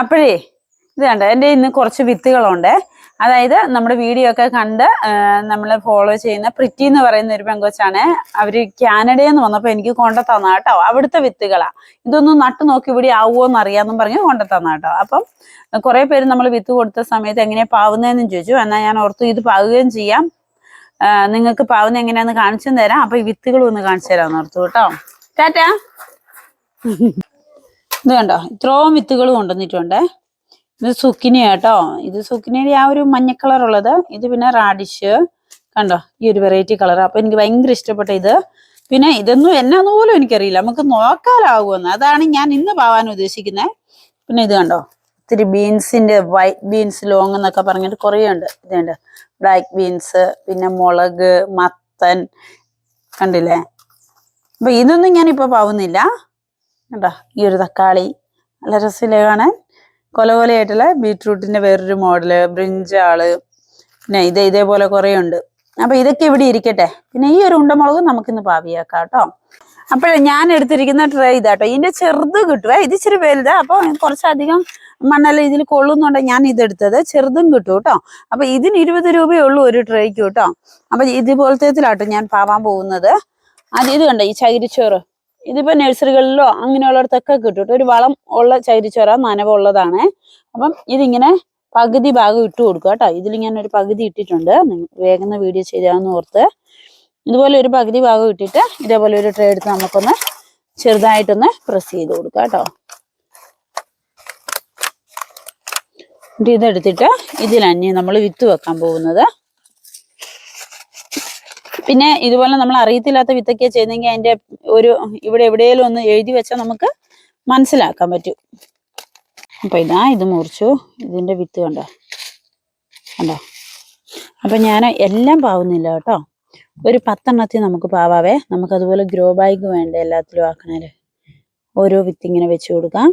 അപ്പോഴേ ഇത് കണ്ട? എന്റെ ഇന്ന് കുറച്ച് വിത്തുകളുണ്ട്. അതായത് നമ്മുടെ വീഡിയോ ഒക്കെ കണ്ട് നമ്മൾ ഫോളോ ചെയ്യുന്ന പ്രിറ്റി എന്ന് പറയുന്ന ഒരു പെങ്കൊച്ചാണ്. അവർ കാനഡയിൽ നിന്ന് വന്നപ്പോൾ എനിക്ക് കൊണ്ടു തന്ന കേട്ടോ. അവിടുത്തെ വിത്തുകളാണ് ഇതൊന്നും നട്ടു നോക്കി ഇവിടെ ആവുമോ എന്ന് അറിയാമെന്നും പറഞ്ഞ് കൊണ്ടു തന്ന കേട്ടോ. അപ്പം കുറെ പേര് നമ്മൾ വിത്ത് കൊടുത്ത സമയത്ത് എങ്ങനെയാണ് പാവുന്നതെന്ന് ചോദിച്ചു. എന്നാൽ ഞാൻ ഓർത്തു ഇത് പാവുകയും ചെയ്യാം. നിങ്ങൾക്ക് പാവുന്ന എങ്ങനെയാന്ന് കാണിച്ചു തരാം. അപ്പം ഈ വിത്തുകളും ഒന്ന് കാണിച്ചു തരാമെന്ന് ഓർത്തു കേട്ടോ. ടാറ്റാ. ഇത് കണ്ടോ? ഇത്രയും വിത്തുകൾ കൊണ്ടുവന്നിട്ടുണ്ട്. ഇത് സുക്കിനി കേട്ടോ ഇത് സുക്കിനിയുടെ ആ ഒരു മഞ്ഞ കളർ ഉള്ളത്. ഇത് പിന്നെ റാഡിഷ് കണ്ടോ? ഈ ഒരു വെറൈറ്റി കളർ അപ്പൊ എനിക്ക് ഭയങ്കര ഇഷ്ടപ്പെട്ട ഇത്. പിന്നെ ഇതൊന്നും എന്നാന്ന് പോലും എനിക്കറിയില്ല. നമുക്ക് നോക്കാലാവുമെന്ന്. അതാണ് ഞാൻ ഇന്ന് പാവാൻ ഉദ്ദേശിക്കുന്നത്. പിന്നെ ഇത് കണ്ടോ? ഇത്തിരി ബീൻസിന്റെ വൈറ്റ് ബീൻസ് ലോങ് എന്നൊക്കെ പറഞ്ഞിട്ട് കുറേ ഉണ്ട്. ഇതുണ്ട് ബ്ലാക്ക് ബീൻസ് പിന്നെ മുളക് മത്തൻ. കണ്ടില്ലേ? അപ്പൊ ഇതൊന്നും ഞാൻ ഞാനിപ്പോ പാവുന്നില്ല. കണ്ടോ? ഈ ഒരു തക്കാളി. നല്ല രസമില്ലേ കാണാൻ? കൊല കൊലയായിട്ടുള്ള ബീട്രൂട്ടിന്റെ വേറൊരു മോഡൽ ബ്രിഞ്ചാൾ പിന്നെ ഇത് ഇതേപോലെ കുറേ ഉണ്ട് അപ്പൊ ഇതൊക്കെ ഇവിടെ ഇരിക്കട്ടെ. പിന്നെ ഈ ഒരു ഉണ്ടമുളക് നമുക്കിന്ന് പാവിയാക്കാം കേട്ടോ. അപ്പോഴേ ഞാൻ എടുത്തിരിക്കുന്ന ട്രേ ഇതാട്ടോ ഇതിന്റെ ചെറുത് കിട്ടുവേ ഇത് ഇച്ചിരി വലുതാ. അപ്പോൾ കുറച്ചധികം മണ്ണെല്ലാം ഇതിൽ കൊള്ളുന്നുണ്ടെങ്കിൽ ഞാൻ ഇതെടുത്തത് ചെറുതും കിട്ടും കേട്ടോ. അപ്പൊ ഇതിന് ഇരുപത് രൂപയേ ഉള്ളൂ ഒരു ട്രേക്ക് കേട്ടോ. അപ്പൊ ഇതുപോലത്തേത്തിലാട്ടോ ഞാൻ പാവാൻ പോകുന്നത്. അത് ഇത് കണ്ടോ? ഈ ചകിരിച്ചോറ്. ഇതിപ്പോ നഴ്സറികളിലോ അങ്ങനെയുള്ളിടത്തൊക്കെ കിട്ടും. ഒരു വളം ഉള്ള ചകിരിച്ചോറ നനവുള്ളതാണ് അപ്പം ഇതിങ്ങനെ പകുതി ഭാഗം ഇട്ട് കൊടുക്കുക കേട്ടോ. ഞാൻ ഒരു പകുതി ഇട്ടിട്ടുണ്ട്. വേഗം വീഡിയോ ചെയ്താന്ന് ഓർത്ത്. ഇതുപോലെ ഒരു പകുതി ഭാഗം ഇട്ടിട്ട് ഇതേപോലെ ഒരു ട്രേ എടുത്ത് നമുക്കൊന്ന് ചെറുതായിട്ടൊന്ന് പ്രസ് ചെയ്ത് കൊടുക്കുക കേട്ടോ. എന്നിട്ട് ഇതെടുത്തിട്ട് ഇതിലഞ്ഞ് നമ്മൾ വിത്ത് വെക്കാൻ പോകുന്നത്. പിന്നെ ഇതുപോലെ നമ്മൾ അറിയത്തില്ലാത്ത വിത്തൊക്കെ ചെയ്യുന്നെങ്കിൽ അതിന്റെ ഒരു ഇവിടെ എവിടെയെങ്കിലും ഒന്ന് എഴുതി വെച്ചാൽ നമുക്ക് മനസ്സിലാക്കാൻ പറ്റും. അപ്പൊ ഇതാ ഇത് മുറിച്ചു. ഇതിന്റെ വിത്ത് കണ്ടോ? കണ്ടോ? അപ്പൊ ഞാൻ എല്ലാം പാവുന്നില്ല കേട്ടോ. ഒരു പത്തെണ്ണത്തിൽ നമുക്ക് പാവാവേ. നമുക്കതുപോലെ ഗ്രോ ബാഗ് വേണ്ട എല്ലാത്തിലും ആക്കണേൽ ഓരോ വിത്ത് ഇങ്ങനെ വെച്ച് കൊടുക്കാം.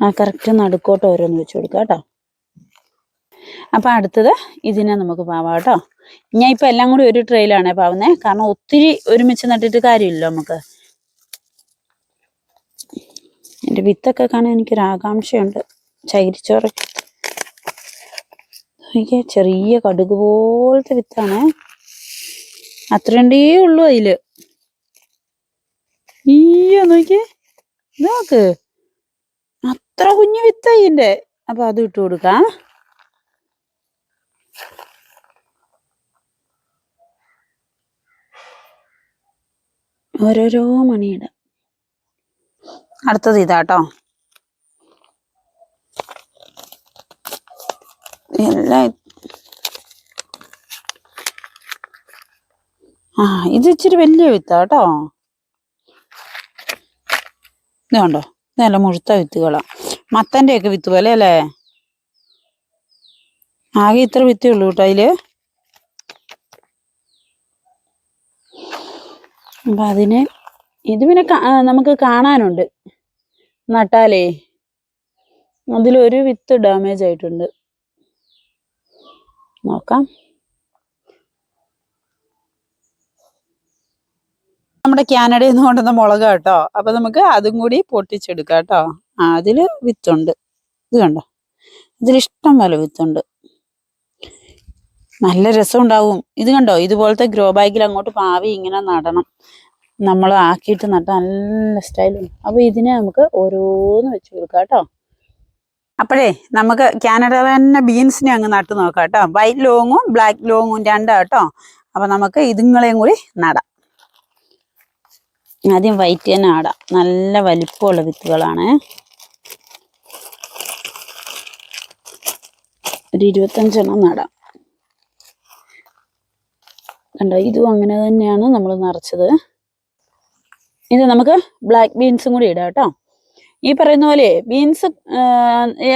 ആ കറക്റ്റ് നടുക്കോട്ട് ഓരോന്ന് വെച്ച് കൊടുക്കാം കേട്ടോ. അപ്പം അടുത്തത് ഇതിനെ നമുക്ക് പാവാം കേട്ടോ. ഞാൻ ഇപ്പം എല്ലാം കൂടി ഒരു ട്രെയിലാണേ പാവുന്നേ. കാരണം ഒത്തിരി ഒരുമിച്ച് നട്ടിട്ട് കാര്യമില്ലല്ലോ നമുക്ക്. എന്റെ വിത്തൊക്കെ കാണാൻ എനിക്കൊരു ആകാംക്ഷയുണ്ട്. ചകിരിച്ചോറ്. എനിക്ക് ചെറിയ കടുക് പോലത്തെ വിത്താണ് അത്രണ്ടേ ഉള്ളൂ അതിൽ. ഈയോ നോക്കിയേ. നോക്ക് അത്ര കുഞ്ഞു വിത്തായി എന്റെ അപ്പൊ അത് ഇട്ട് കൊടുക്കാം. ഓരോരോ മണിയിടാം അടുത്തത് ഇതാട്ടോ. എല്ലാം ആ ഇത് ഇച്ചിരി വലിയ വിത്താട്ടോ ഇതുണ്ടോ ഇത് കണ്ടോ? ഇത് നല്ല മുഴുത്ത വിത്തുകളാ. മത്തന്റെ ഒക്കെ വിത്ത് പോലെ അല്ലേ? ആകെ ഇത്ര വിത്തേ ഉള്ളൂ കേട്ടോ അതിൽ. അപ്പൊ അതിന് ഇത് പിന്നെ നമുക്ക് കാണാനുണ്ട്. നട്ടാലേ. അതിലൊരു വിത്ത് ഡാമേജ് ആയിട്ടുണ്ട്. നോക്കാം. നമ്മുടെ കാനഡയിൽ നിന്ന് കൊണ്ടുവന്ന മുളക് കേട്ടോ. അപ്പൊ നമുക്ക് അതും കൂടി പൊട്ടിച്ചെടുക്കാം കേട്ടോ. ആ അതിൽ വിത്തുണ്ട്. ഇത് കണ്ടോ? ഇതിലിഷ്ടം പോലെ വിത്തുണ്ട്. നല്ല രസം ഉണ്ടാവും ഇത് കണ്ടോ? ഇതുപോലത്തെ ഗ്രോ ബാഗിൽ അങ്ങോട്ട് പാവി ഇങ്ങനെ നടണം. നമ്മൾ ആക്കിയിട്ട് നട്ട നല്ല സ്റ്റൈലും അപ്പോൾ ഇതിനെ നമുക്ക് ഓരോന്ന് വെച്ച് കൊടുക്കാം കേട്ടോ. അപ്പോഴേ നമുക്ക് കാനഡ തന്നെ ബീൻസിനെ അങ്ങ് നട്ടു നോക്കാം കേട്ടോ. വൈറ്റ് ലോങ്ങും ബ്ലാക്ക് ലോങ്ങും രണ്ടാ കേട്ടോ. അപ്പൊ നമുക്ക് ഇതുങ്ങളെയും കൂടി നടാം. ആദ്യം വൈറ്റ് തന്നെ നടാം നല്ല വലിപ്പമുള്ള വിത്തുകളാണ്. ഒരു ഇരുപത്തഞ്ചെണ്ണം നടാം. കണ്ടോ? ഇതും അങ്ങനെ തന്നെയാണ് നമ്മൾ നിറച്ചത്. ഇത് നമുക്ക് ബ്ലാക്ക് ബീൻസും കൂടി ഇടാം കേട്ടോ. ഈ പറയുന്ന പോലെ ബീൻസ്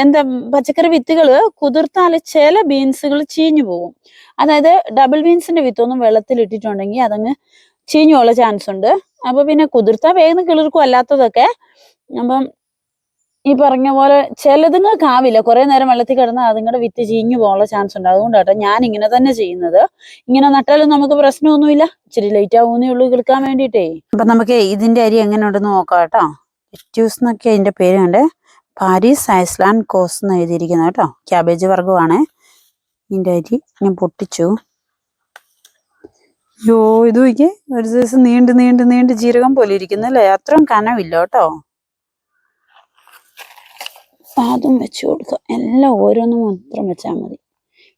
എന്താ പച്ചക്കറി വിത്തുകൾ കുതിർത്താൽ ചില ബീൻസുകൾ ചീഞ്ഞു പോകും. അതായത് ഡബിൾ ബീൻസിന്റെ വിത്തൊന്നും വെള്ളത്തിൽ ഇട്ടിട്ടുണ്ടെങ്കിൽ അതങ്ങ് ചീഞ്ഞു പോകാനുള്ള ചാൻസ് ഉണ്ട്. അപ്പൊ പിന്നെ കുതിർത്താൽ വേഗം കിളിർക്കും അല്ലാത്തതൊക്കെ. അപ്പം ഈ പറഞ്ഞ പോലെ ചിലതുങ്ങൾക്ക് ആവില്ല. കുറെ നേരം വെള്ളത്തിൽ കിടന്നാൽ അതുങ്ങളുടെ വിത്ത് ചീഞ്ഞു പോകാനുള്ള ചാൻസ് ഉണ്ട്. അതുകൊണ്ടാട്ടോ ഞാൻ ഇങ്ങനെ തന്നെ ചെയ്യുന്നത്. ഇങ്ങനെ നട്ടാലും നമുക്ക് പ്രശ്നമൊന്നുമില്ല. ഇച്ചിരി ലേറ്റ് ആവുന്നേ ഉള്ളൂ കിളിക്കാൻ വേണ്ടിയിട്ടേ. അപ്പൊ നമുക്ക് ഇതിന്റെ അരി എങ്ങനെ ഉണ്ടെന്ന് നോക്കാം കേട്ടോ. ലെറ്റ്യൂസ് എന്നൊക്കെ അതിന്റെ പേര് കണ്ടേ പാരീസ് ഐസ്ലാൻഡ് കോസ് എന്ന് എഴുതിയിരിക്കുന്നത് കേട്ടോ. ക്യാബേജ് വർഗമാണ് ഇതിന്റെ അരി ഞാൻ പൊട്ടിച്ചു. യോ ഇത് നോക്കിയേ. ഒരു ദിവസം നീണ്ട് നീണ്ട് നീണ്ട് ജീരകം പോലെ ഇരിക്കുന്നല്ലേ അത്രയും കനവില്ല കേട്ടോ. അതും വെച്ച് കൊടുക്കുക എല്ലാം ഓരോന്നും മാത്രം വെച്ചാൽ മതി.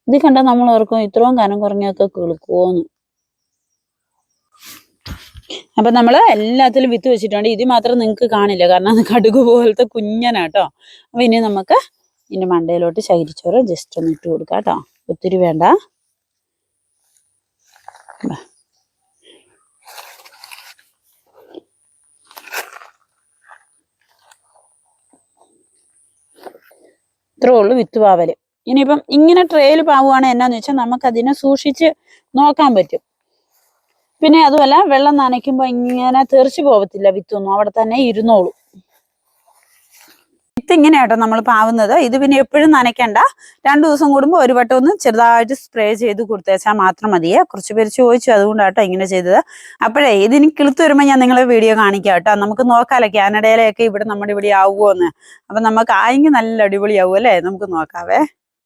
ഇത് കണ്ടാൽ നമ്മൾ ഓർക്കും ഇത്രയും കനം കുറഞ്ഞൊക്കെ കിളുക്കുമോന്ന് അപ്പൊ നമ്മൾ എല്ലാത്തിലും വിത്ത് വെച്ചിട്ടുണ്ട്. ഇത് മാത്രം നിങ്ങൾക്ക് കാണില്ല. കാരണം അത് കടുക് പോലത്തെ കുഞ്ഞനാട്ടോ. അപ്പൊ ഇനി നമുക്ക് ഇതിന്റെ മണ്ടയിലോട്ട് ശകരിച്ചോറ് ജസ്റ്റ് ഒന്ന് ഇട്ട് കൊടുക്കാം കേട്ടോ ഒത്തിരി വേണ്ട. ഇത്രേ ഉള്ളൂ വിത്ത് പാവൽ ഇനിയിപ്പം ഇങ്ങനെ ട്രേയിൽ പാവുകയാണ് എന്നാന്ന് വെച്ചാൽ നമുക്കതിനെ സൂക്ഷിച്ച് നോക്കാൻ പറ്റും. പിന്നെ അതുമല്ല വെള്ളം നനയ്ക്കുമ്പോൾ ഇങ്ങനെ തെറിച്ചു പോകത്തില്ല വിത്തൊന്നും. അവിടെ തന്നെ ഇരുന്നോളൂ. വിത്ത് ഇങ്ങനെയാട്ടോ നമ്മൾ പാവുന്നത്. ഇത് പിന്നെ എപ്പോഴും നനയ്ക്കണ്ട. രണ്ടു ദിവസം കൂടുമ്പോൾ ഒരു വട്ടം ഒന്ന് ചെറുതായിട്ട് സ്പ്രേ ചെയ്ത് കൊടുത്തേച്ചാൽ മാത്രം മതിയേ. കുറച്ച് പേര് ചോദിച്ചു അതുകൊണ്ടാട്ടോ ഇങ്ങനെ ചെയ്തത്. അപ്പോഴേ ഇതിന് കിളുത്ത് വരുമ്പോൾ ഞാൻ നിങ്ങളെ വീഡിയോ കാണിക്കാം കേട്ടോ നമുക്ക് നോക്കാമല്ലോ കാനഡയിലൊക്കെ ഇവിടെ നമ്മുടെ ഇവിടെ ആവുമോ എന്ന് അപ്പം നമുക്ക് ആയെങ്കിൽ നല്ല അടിപൊളിയാവും അല്ലേ? നമുക്ക് നോക്കാവേ.